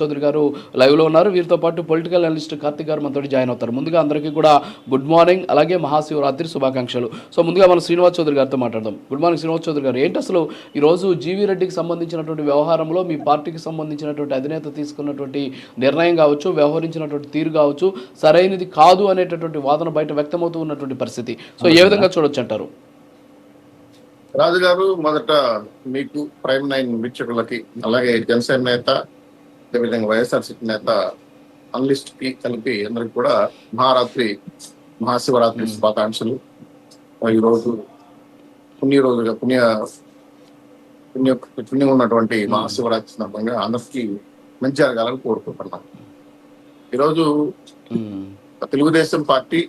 చౌదరి గారు లైవ్లో ఉన్నారు. వీరితో పాటు పొలిటికల్ అనలిస్ట్ కార్తిక్ గారు మనతో జాయిన్ అవుతారు. ముందుగా అందరికీ కూడా గుడ్ మార్నింగ్ అలాగే మహాశివరాత్రి శుభాకాంక్షలు. సో ముందుగా మనం శ్రీనివాస్ చౌదరి గారితో మాట్లాడదాం. గుడ్ మార్నింగ్ శ్రీనివాస్ చౌదరి గారు. ఏంటి అసలు ఈ రోజు జీవీ రెడ్డికి సంబంధించినటువంటి వ్యవహారంలో మీ పార్టీకి సంబంధించినటువంటి అధినేత తీసుకున్నటువంటి నిర్ణయం కావచ్చు వ్యవహరించినటువంటి తీరు కావచ్చు సరైనది కాదు అనేటటువంటి వాదన బయట వ్యక్తమవుతూ ఉన్నటువంటి పరిస్థితి. సో ఏ విధంగా చూడొచ్చు అంటారు? రాజు గారు మొదట మీకు ప్రైమ్ నైన్ వీక్షకులకి అలాగే జనసేన నేత అదేవిధంగా వైఎస్ఆర్సీపీ నేత అనలిస్ట్కి కలిపి అందరికి కూడా మహారాత్రి మహాశివరాత్రి శుభాకాంక్షలు. ఈ రోజు పుణ్య రోజుగా పుణ్య పుణ్య పుణ్యం ఉన్నటువంటి మహాశివరాత్రి సందర్భంగా అందరికీ మంచి జరగాలని కోరుకుంటున్నాం. ఈరోజు తెలుగుదేశం పార్టీ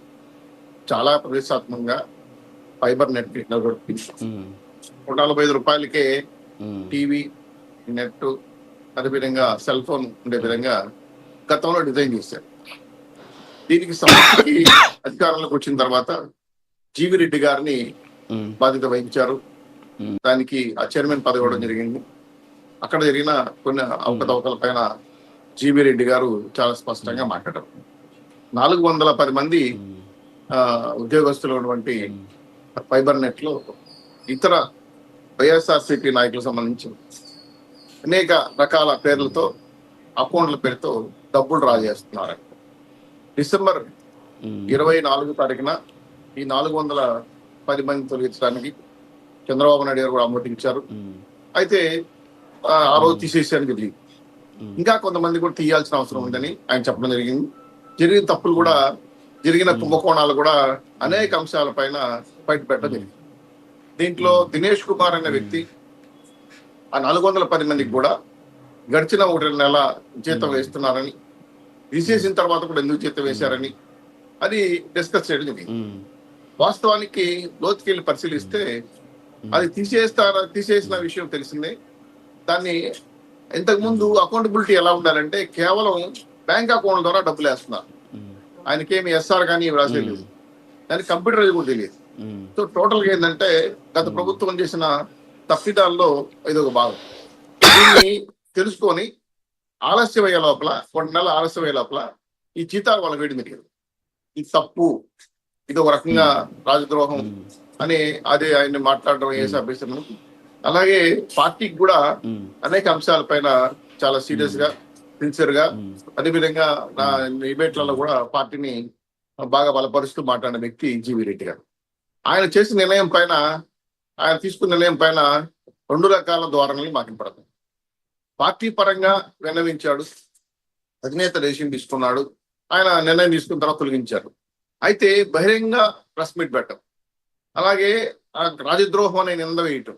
చాలా ప్రతిష్టాత్మకంగా ఫైబర్ నెట్ నూట నలభై ఐదు రూపాయలకే టీవీ నెట్ అదేవిధంగా సెల్ ఫోన్ ఉండే విధంగా గతంలో డిజైన్ చేశారు. దీనికి సంబంధించి అధికారంలోకి వచ్చిన తర్వాత జీవి రెడ్డి గారిని బాధ్యత వహించారు. దానికి ఆ చైర్మన్ పదవి ఇవ్వడం జరిగింది. అక్కడ జరిగిన కొన్ని అవకతవకల పైన జీవి రెడ్డి గారు చాలా స్పష్టంగా మాట్లాడారు. నాలుగు వందల పది మంది ఉద్యోగస్తులు ఉన్నటువంటి ఫైబర్ నెట్లో ఇతర వైఎస్ఆర్సీపీ నాయకులకు సంబంధించి అనేక రకాల పేర్లతో అకౌంట్ల పేరుతో డబ్బులు డ్రా చేస్తున్నారు డిసెంబర్ ఇరవై నాలుగు తారీఖున ఈ నాలుగు వందల పది మంది తొలగించడానికి చంద్రబాబు నాయుడు గారు కూడా ఉమ్, అయితే ఆ, రోజు తీసేసాను జరిగింది. ఇంకా కొంతమంది కూడా తీయాల్సిన అవసరం ఉందని ఆయన చెప్పడం జరిగింది. జరిగిన తప్పులు కూడా జరిగిన కుంభకోణాలు కూడా అనేక అంశాల పైన బయట పెట్టడం జరిగింది దీంట్లో దినేష్ కుమార్ అనే వ్యక్తి ఆ నాలుగు వందల పది మందికి కూడా గడిచిన ఒకటి నెల జీతం వేస్తున్నారని తీసేసిన తర్వాత కూడా ఎందుకు జీతం వేశారని అది డిస్కస్ చేయడం జరిగింది. వాస్తవానికి లోతుకెళ్ళి పరిశీలిస్తే అది తీసేస్తారా తీసేసిన విషయం తెలిసిందే. దాన్ని ఇంతకు ముందు అకౌంటబిలిటీ ఎలా ఉండాలంటే కేవలం బ్యాంక్ అకౌంట్ ద్వారా డబ్బులు వేస్తున్నారు. ఆయనకేమి ఎస్ఆర్ కానీ రాసేది దానికి కంప్యూటర్ కూడా తెలియదు. సో టోటల్గా ఏంటంటే గత ప్రభుత్వం చేసిన తప్పిదాల్లో ఇది ఒక భాగం. దీన్ని తెలుసుకొని ఆలస్యం అయ్యే లోపల కొన్ని నెలలు ఆలస్యం అయ్యే లోపల ఈ జీతాలు వాళ్ళ వేడి మెరిగింది ఇది తప్పు. ఇది ఒక రకంగా రాజద్రోహం ఉమ్, అని అది ఆయన మాట్లాడడం వేసే అభ్యర్థులను అలాగే పార్టీకి కూడా అనేక అంశాలపైన చాలా సీరియస్గా సిన్సియర్గా అదేవిధంగా నా డిబేట్లలో కూడా పార్టీని బాగా బలపరుస్తూ మాట్లాడిన వ్యక్తి జీవి రెడ్డి గారు. ఆయన చేసిన నిర్ణయం పైన ఆయన తీసుకున్న నిర్ణయం పైన రెండు రకాల ధోరణులు మాకు పడతాయి పార్టీ పరంగా విన్నవించాడు అధినేత డెసిషన్ తీసుకున్నాడు ఆయన నిర్ణయం తీసుకున్న తర్వాత తొలగించారు. అయితే బహిరంగ ప్రెస్ మీట్ పెట్టడం అలాగే ఆ రాజద్రోహం అనే నింద వేయటం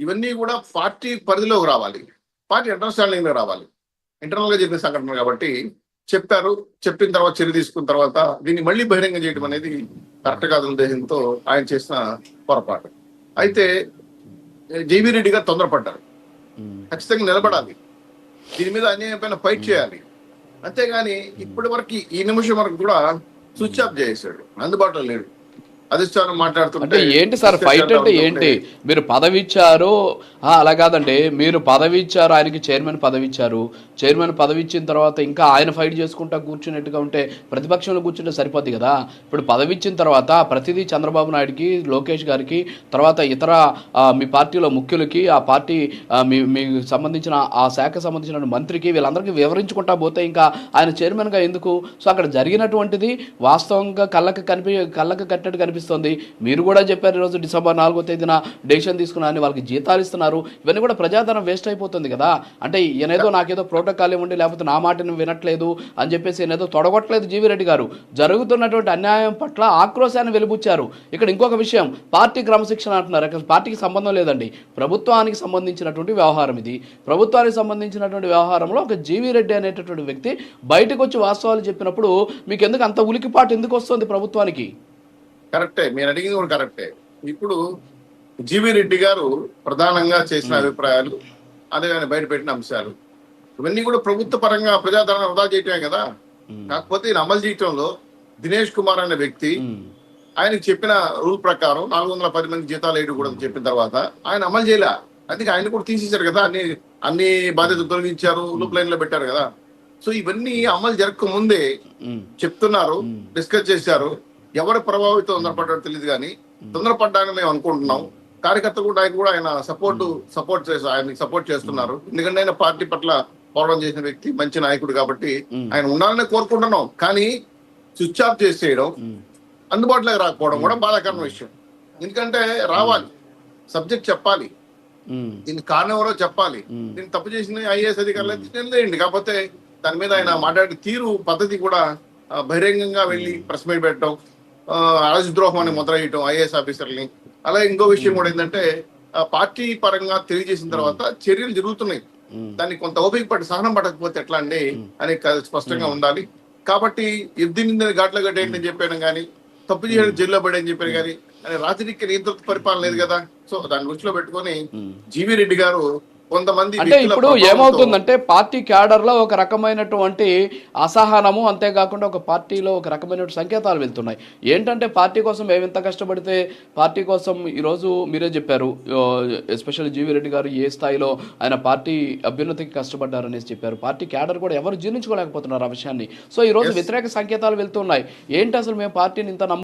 ఇవన్నీ కూడా పార్టీ పరిధిలోకి రావాలి. పార్టీ అండర్స్టాండింగ్ రావాలి. ఇంటర్నల్గా జరిగిన సంఘటన కాబట్టి చెప్పారు చెప్పిన తర్వాత చర్య తీసుకున్న తర్వాత దీన్ని మళ్ళీ బహిరంగ చేయడం అనేది కరెక్ట్ కాదు ఉద్దేశంతో ఆయన చేసిన పొరపాటు. అయితే జేవీ రెడ్డి గారు తొందరపడ్డారు. ఖచ్చితంగా నిలబడాలి. దీని మీద అన్యాయం పైన ఫైట్ చేయాలి. అంతేగాని ఇప్పటి వరకు ఈ నిమిషం వరకు కూడా స్విచ్ ఆఫ్ చేసాడు అందుబాటులో లేడు. అధిష్టానం మాట్లాడుతుంటే ఏంటి సార్? ఫైట్ అంటే ఏంటి? మీరు పదవి ఇచ్చారు అలా కాదండి. మీరు పదవి ఇచ్చారు ఆయనకి చైర్మన్ పదవి ఇచ్చారు చైర్మన్ పదవి ఇచ్చిన తర్వాత ఇంకా ఆయన ఫైట్ చేసుకుంటా కూర్చున్నట్టుగా ఉంటే ప్రతిపక్షంలో కూర్చుంటే సరిపోద్ది కదా? ఇప్పుడు పదవి ఇచ్చిన తర్వాత ప్రతిదీ చంద్రబాబు నాయుడుకి లోకేష్ గారికి తర్వాత ఇతర మీ పార్టీలో ముఖ్యులకి ఆ పార్టీ మీ మీకు సంబంధించిన ఆ శాఖ సంబంధించిన మంత్రికి వీళ్ళందరికీ వివరించుకుంటా పోతే ఇంకా ఆయన చైర్మన్గా ఎందుకు? సో అక్కడ జరిగినటువంటిది వాస్తవంగా కళ్ళకి కనిపి కళ్ళకి కట్టినట్టు కనిపిస్తుంది. మీరు కూడా చెప్పారు ఈరోజు డిసెంబర్ నాలుగో తేదీన డెసిషన్ తీసుకున్నారని వాళ్ళకి జీతాలు ఇస్తున్నారు. ఇవన్నీ కూడా ప్రజాధనం వేస్ట్ అయిపోతుంది కదా. అంటే ఈయనేదో నాకేదో ప్రోటోకాల్ ఉండి లేకపోతే నా మాటను వినట్లేదు అని చెప్పేసి ఈయనేదో తొడగొట్టలేదు జీవిరెడ్డి గారు. జరుగుతున్నటువంటి అన్యాయం పట్ల ఆక్రోశాన్ని వెలిబుచ్చారు. ఇక్కడ ఇంకొక విషయం పార్టీ క్రమశిక్షణ అంటున్నారు. ఇక్కడ పార్టీకి సంబంధం లేదండి. ప్రభుత్వానికి సంబంధించినటువంటి వ్యవహారం ఇది. ప్రభుత్వానికి సంబంధించినటువంటి వ్యవహారంలో ఒక జీవి రెడ్డి అనేటటువంటి వ్యక్తి బయటకు వచ్చి వాస్తవాలు చెప్పినప్పుడు మీకు ఎందుకు అంత ఉలికిపాటు ఎందుకు వస్తుంది ప్రభుత్వానికి? కరెక్టే మీరు అడిగింది కూడా కరెక్టే. ఇప్పుడు జీవి రెడ్డి గారు ప్రధానంగా చేసిన అభిప్రాయాలు అదే ఆయన బయటపెట్టిన అంశాలు. ఇవన్నీ కూడా ప్రభుత్వ పరంగా ప్రజాధరణ వృధా చేయటమే కదా. కాకపోతే ఈయన అమలు చేయటంలో దినేష్ కుమార్ అనే వ్యక్తి ఆయనకు చెప్పిన రూల్ ప్రకారం నాలుగు వందల పది మంది జీతాలు వేయడం కూడా చెప్పిన తర్వాత ఆయన అమలు చేయలే. అందుకే ఆయన కూడా తీసేశారు కదా అన్ని అన్ని బాధ్యతలు తొలగించారు లూప్ లైన్లో పెట్టారు కదా. సో ఇవన్నీ అమలు జరగక ముందే చెప్తున్నారు డిస్కస్ చేశారు. ఎవరు ప్రభావితం తొందరపడ్డారో తెలియదు కానీ తొందరపడ్డానని మేము అనుకుంటున్నాం. కార్యకర్తలు కూడా ఆయన కూడా ఆయన సపోర్ట్ సపోర్ట్ చేసి ఆయన సపోర్ట్ చేస్తున్నారు. ఎందుకంటే ఆయన పార్టీ పట్ల పోరాటం చేసిన వ్యక్తి మంచి నాయకుడు కాబట్టి ఆయన ఉండాలని కోరుకుంటున్నాం. కానీ స్విచ్ ఆఫ్ చేసేయడం అందుబాటులోకి రాకపోవడం కూడా బాధాకరమైన విషయం. ఎందుకంటే రావాలి. సబ్జెక్ట్ చెప్పాలి. దీనికి కారణం ఎవరో చెప్పాలి. దీన్ని తప్పు చేసిన ఐఏఎస్ అధికారులు అయితే నిలదీయండి కాకపోతే దాని మీద ఆయన మాట్లాడే తీరు పద్ధతి కూడా బహిరంగంగా వెళ్ళి ప్రెస్ మీట్ పెట్టడం రాజద్రోహం అని ముద్ర వేయటం ఐఏఎస్ ఆఫీసర్ని అలాగే ఇంకో విషయం కూడా ఏంటంటే పార్టీ పరంగా తెలియజేసిన తర్వాత చర్యలు జరుగుతున్నాయి. దాన్ని కొంత ఓపిక పట్టి సహనం పడకపోతే ఎట్లా అండి అని స్పష్టంగా ఉండాలి. కాబట్టి ఎద్దు నిందని ఘాట్లో కట్టేయండి అని చెప్పాను కానీ తప్పు చేయడం జైల్లో పడని చెప్పారు కానీ అని రాజకీయ నియంత్రిత పరిపాలన లేదు కదా. సో దాని దృష్టిలో పెట్టుకొని. జీవీ రెడ్డి గారు కొంతమంది అంటే ఇప్పుడు ఏమవుతుందంటే పార్టీ క్యాడర్లో ఒక రకమైనటువంటి అసహనము అంతేకాకుండా ఒక పార్టీలో ఒక రకమైన సంకేతాలు వెళ్తున్నాయి. ఏంటంటే పార్టీ కోసం మేము ఎంత కష్టపడితే పార్టీ కోసం ఈరోజు మీరే చెప్పారు ఎస్పెషల్ జీవి రెడ్డి గారు ఏ స్థాయిలో ఆయన పార్టీ అభ్యున్నతికి కష్టపడ్డారనేసి చెప్పారు. పార్టీ క్యాడర్ కూడా ఎవరు జీర్ణించుకోలేకపోతున్నారు ఆ విషయాన్ని. సో ఈ రోజు వ్యతిరేక సంకేతాలు వెళ్తున్నాయి. ఏంటి అసలు మేము పార్టీని ఇంత నమ్ము